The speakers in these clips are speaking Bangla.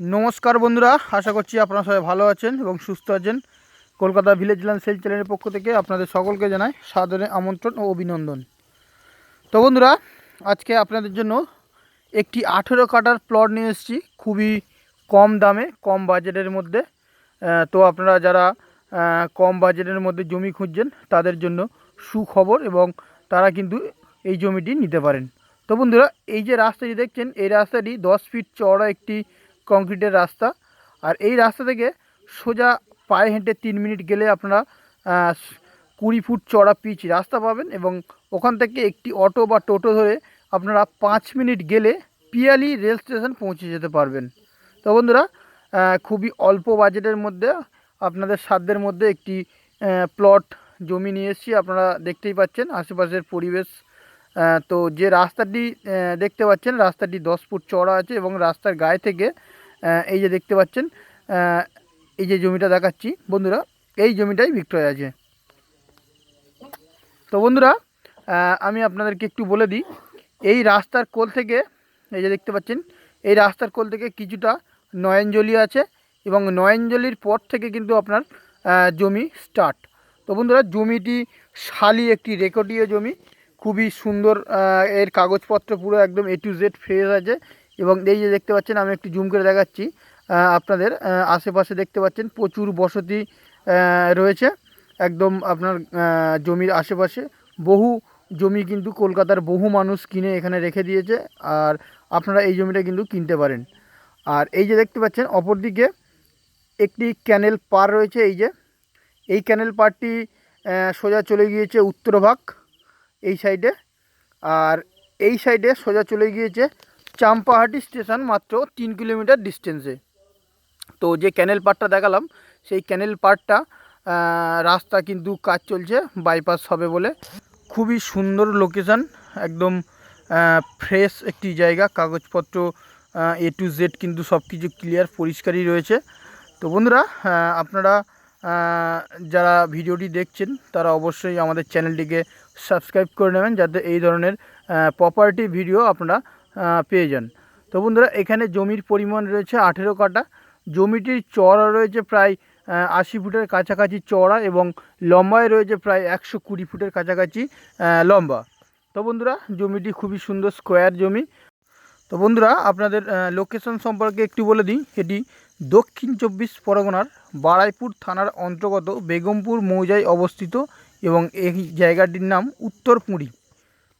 নমস্কার বন্ধুরা, আশা করছি আপনারা সবাই ভালো আছেন এবং সুস্থ আছেন। কলকাতা ভিলেজ ল্যান্ড সেল চ্যানেলের পক্ষ থেকে আপনাদের সকলকে জানাই সাদরে আমন্ত্রণ ও অভিনন্দন। তো বন্ধুরা, আজকে আপনাদের জন্য একটি আঠেরো কাটার প্লট নিয়ে এসেছি, খুবই কম দামে, কম বাজেটের মধ্যে। তো আপনারা যারা কম বাজেটের মধ্যে জমি খুঁজছেন, তাদের জন্য সুখবর এবং তারা কিন্তু এই জমিটি নিতে পারেন। তো বন্ধুরা, এই যে রাস্তাটি দেখছেন, এই রাস্তাটি দশ ফিট চওড়া একটি কংক্রিটের রাস্তা। আর এই রাস্তা থেকে সোজা পায়ে হেঁটে তিন মিনিট গেলে আপনারা কুড়ি ফুট চড়া পিচ রাস্তা পাবেন এবং ওখান থেকে একটি অটো বা টোটো ধরে আপনারা পাঁচ মিনিট গেলে পিয়ালি রেল স্টেশন পৌঁছে যেতে পারবেন। তো বন্ধুরা খুবই অল্প বাজেটের মধ্যে আপনাদের সাধ্যের মধ্যে একটি প্লট জমি নিয়ে এসেছি, আপনারা দেখতেই পাচ্ছেন আশেপাশের পরিবেশ। তো যে রাস্তাটি দেখতে পাচ্ছেন রাস্তাটি দশ ফুট চড়া আছে এবং রাস্তার গায়ে থেকে এই যে দেখতে পাচ্ছেন এই যে জমিটা দেখাচ্ছি, বন্ধুরা, এই জমিটাই বিক্রয় আছে। তো বন্ধুরা আমি আপনাদেরকে একটু বলে দিই, এই রাস্তার কোল থেকে, এই যে দেখতে পাচ্ছেন, এই রাস্তার কোল থেকে কিছুটা নয়নজলি আছে এবং নয়নজলির পর থেকে কিন্তু আপনার জমি স্টার্ট তো বন্ধুরা, জমিটি শালি একটি রেকর্ডীয় জমি, খুবই সুন্দর এর কাগজপত্র পুরো একদম এ টু জেড ফ্রেশ আছে। এবং এই যে দেখতে পাচ্ছেন, আমি একটু জুম করে দেখাচ্ছি আপনাদের আশেপাশে দেখতে পাচ্ছেন প্রচুর বসতি রয়েছে। একদম আপনার জমির আশেপাশে বহু জমি কিন্তু কলকাতার বহু মানুষ কিনে এখানে রেখে দিয়েছে, আর আপনারা এই জমিটা কিন্তু কিনতে পারেন। আর এই যে দেখতে পাচ্ছেন, অপরদিকে একটি ক্যানেল পার রয়েছে, এই যে। এই ক্যানেল পারটি সোজা চলে গিয়েছে উত্তরভাগ এই সাইডে। আর এই সাইডে সোজা চলে গিয়েছে চাম্পাহাটি স্টেশন মাত্র তিন কিলোমিটার ডিস্টেন্সে তো যে ক্যানেল পার্টটা দেখালাম, সেই ক্যানেল পার্টটা রাস্তা কিন্তু কাজ চলছে বাইপাস হবে বলে। খুবই সুন্দর লোকেশান একদম ফ্রেশ একটি জায়গা। কাগজপত্র এ টু জেড কিন্তু সব কিছু ক্লিয়ার পরিষ্কারই রয়েছে। তো বন্ধুরা আপনারা যারা ভিডিওটি দেখছেন, তারা অবশ্যই আমাদের চ্যানেলটিকে সাবস্ক্রাইব করে নেবেন, যাতে এই ধরনের প্রপার্টি ভিডিও আপনারা পেয়ে যান। তো বন্ধুরা, এখানে জমির পরিমাণ রয়েছে আঠেরো কাটা জমিটির চওড়া রয়েছে প্রায় আশি ফুটের কাছাকাছি চড়া এবং লম্বায় রয়েছে প্রায় একশো কুড়ি ফুটের কাছাকাছি লম্বা। তো বন্ধুরা, জমিটি খুবই সুন্দর স্কোয়ার জমি। তো বন্ধুরা, আপনাদের লোকেশন সম্পর্কে একটু বলে দিই। এটি দক্ষিণ চব্বিশ পরগনার বারাইপুর থানার অন্তর্গত বেগমপুর মৌজায় অবস্থিত এবং এই জায়গাটির নাম উত্তরপুরি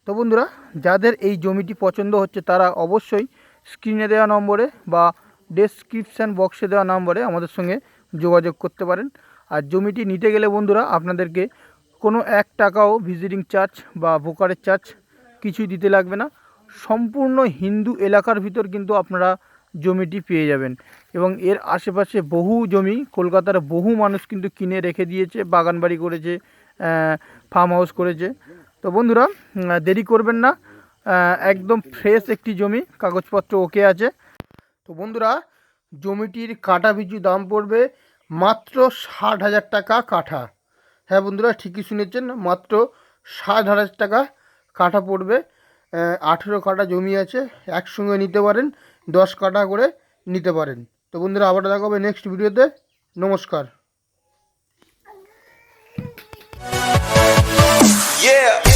তো বন্ধুরা, যাদের এই জমিটি পছন্দ হচ্ছে, তারা অবশ্যই স্ক্রিনে দেওয়া নম্বরে বা ডেসক্রিপশান বক্সে দেওয়া নম্বরে আমাদের সঙ্গে যোগাযোগ করতে পারেন। আর জমিটি নিতে গেলে বন্ধুরা, আপনাদেরকে কোনো এক টাকাও ভিজিটিং চার্জ বা ব্রোকারের চার্জ কিছুই দিতে লাগবে না। সম্পূর্ণ হিন্দু এলাকার ভিতর কিন্তু আপনারা জমিটি পেয়ে যাবেন। এবং এর আশেপাশে বহু জমি, কলকাতার বহু মানুষ কিন্তু কিনে রেখে দিয়েছে বাগান বাড়ি করেছে ফার্ম হাউস করেছে। তো বন্ধুরা দেরি করবেন না। একদম ফ্রেশ একটি জমি, কাগজপত্র ওকে আছে। তো বন্ধুরা, জমিটির কাটা পিছু দাম পড়বে মাত্র ষাট হাজার টাকা কাঠা। হ্যাঁ বন্ধুরা, ঠিকই শুনেছেন, মাত্র ষাট হাজার টাকা কাঠা পড়বে। আঠেরো কাঠা জমি আছে, একসঙ্গে নিতে পারেন, দশ কাঠা করে নিতে পারেন। তো বন্ধুরা আবার দেখা হবে নেক্সট ভিডিওতে নমস্কার। Yeah!